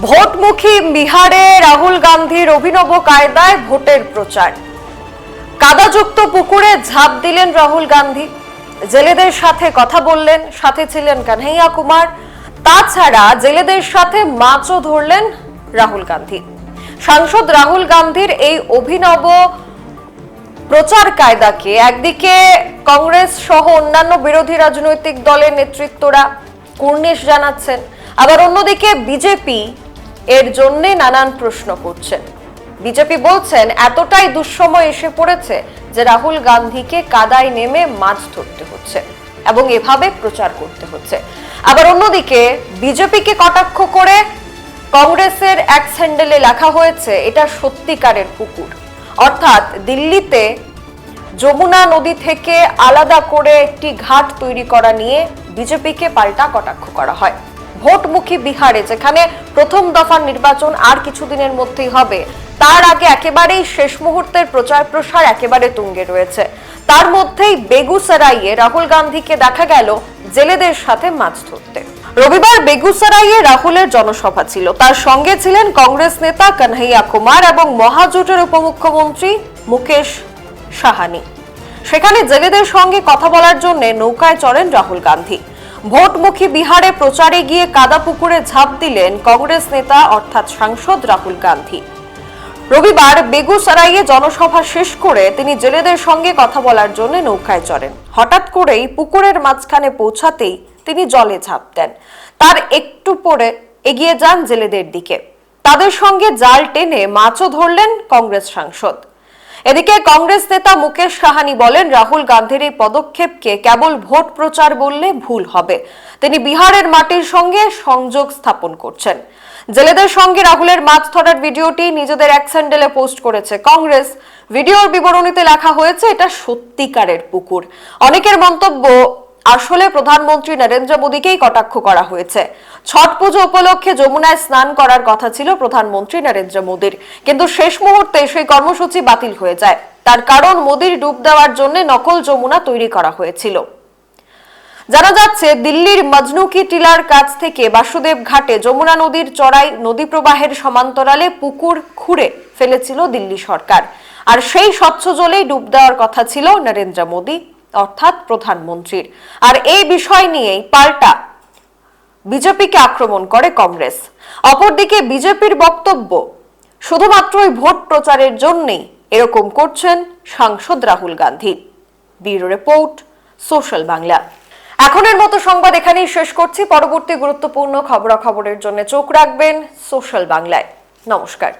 ভোটমুখী বিহারে রাহুল গান্ধীর অভিনব কায়দায় ভোটের প্রচার। কাদাযুক্ত পুকুরে ঝাঁপ দিলেন রাহুল গান্ধী। জেলেদের সাথে কথা বললেন, সাথে ছিলেন কানহাইয়া কুমার। তাছাড়া জেলেদের সাথে মাছও ধরলেন রাহুল গান্ধী। সাংসদ রাহুল গান্ধীর এই অভিনব প্রচার কায়দাকে একদিকে কংগ্রেস সহ অন্যান্য বিরোধী রাজনৈতিক দলের নেতৃত্বরা কুর্নিশ জানাচ্ছেন, আবার অন্যদিকে বিজেপি এর জন্যে নানান প্রশ্ন করছেন। বিজেপি বলছেন, এতটাই দুঃসময় এসে পড়েছে যে রাহুল গান্ধীকে কাদায় নেমে মাছ ধরতে হচ্ছে এবং এভাবে প্রচার করতে হচ্ছে। আবার অন্যদিকে, বিজেপিকে কটাক্ষ করে কংগ্রেসের এক স্যান্ডেলে লেখা হয়েছে, এটা সত্যিকারের পুকুর অর্থাৎ দিল্লিতে যমুনা নদী থেকে আলাদা করে একটি ঘাট তৈরি করা নিয়ে বিজেপিকে পাল্টা কটাক্ষ করা হয়। ভোটমুখী বিহারে, যেখানে প্রথম দফার নির্বাচন আর কিছুদিনের মধ্যেই হবে। তার আগে একেবারেই শেষ মুহূর্তের প্রচার প্রসার একেবারে তুঙ্গে রয়েছে। তার মধ্যেই বেগুসরাইয়ে রাহুল গান্ধীকে দেখা গেল জেলেদের সাথে মাছ ধরতে। রবিবার বেগুসরাইয়ে রাহুলের জনসভা ছিল। তার সঙ্গে ছিলেন কংগ্রেস নেতা কানহাইয়া কুমার এবং মহাজোটের উপমুখ্যমন্ত্রী মুকেশ সাহানি। সেখানে জেলেদের সঙ্গে কথা বলার জন্য নৌকায় চড়েন রাহুল গান্ধী। ভোটমুখী বিহারে প্রচারে গিয়ে কাদা পুকুরে ঝাঁপ দিলেন কংগ্রেস নেতা, অর্থাৎ সাংসদ রাহুল গান্ধী। রবিবার বেগুসরাইয়ে জনসভা শেষ করে তিনি জেলেদের সঙ্গে কথা বলার জন্য নৌকায় চড়েন। হঠাৎ করেই পুকুরের মাঝখানে পৌঁছাতেই তিনি জলে ঝাঁপ দেন। তার একটু পরে এগিয়ে যান জেলেদের দিকে। তাদের সঙ্গে জাল টেনে মাছও ধরলেন কংগ্রেস সাংসদ। এদিকে কংগ্রেস নেতা মুকেশ সাহানি বলেন, রাহুল গান্ধীর এই পদক্ষেপকে কেবল ভোট প্রচার বললে ভুল হবে। তিনি বিহারের মাটির সঙ্গে সংযোগ স্থাপন করছেন। জেলেদের সঙ্গে রাহুলের মাছ ধরার ভিডিওটি নিজেদের এক স্যান্ডেলে পোস্ট করেছে কংগ্রেস। ভিডিওর বিবরণীতে লেখা হয়েছে, এটা সত্যিকারের পুকুর। অনেকের মন্তব্য আসলে প্রধানমন্ত্রী নরেন্দ্র মোদীকেই কটাক্ষ করা হয়েছে। ছট পুজো উপলক্ষে যমুনায় স্নান করার কথা ছিল প্রধানমন্ত্রী নরেন্দ্র মোদীর। কিন্তু শেষ মুহূর্তে সেই কর্মসূচি বাতিল হয়ে যায়। তার কারণ মোদীর ডুব দেওয়ার জন্য নকল যমুনা তৈরি করা হয়েছিল। জানা যাচ্ছে, দিল্লির মজনুকি টিলার কাছ থেকে বাসুদেব ঘাটে যমুনা নদীর চড়াই নদী প্রবাহের সমান্তরালে পুকুর খুঁড়ে ফেলেছিল দিল্লি সরকার। আর সেই স্বচ্ছ জলেই ডুব দেওয়ার কথা ছিল নরেন্দ্র মোদী। অর্থাৎ প্রধানমন্ত্রীর। আর এই বিষয় নিয়েই পাল্টা বিজেপিকে আক্রমণ করে কংগ্রেস। অপরদিকে বিজেপির বক্তব্য, শুধুমাত্র ওই ভোট প্রচারের জন্যই এরকম করছেন সাংসদ Rahul Gandhi. Bureau report, social Bangla. এখনের মতো সংবাদ এখানেই শেষ করছি। পরবর্তী গুরুত্বপূর্ণ খবরাখবরের জন্য চোখ রাখবেন সোশ্যাল বাংলায়। নমস্কার।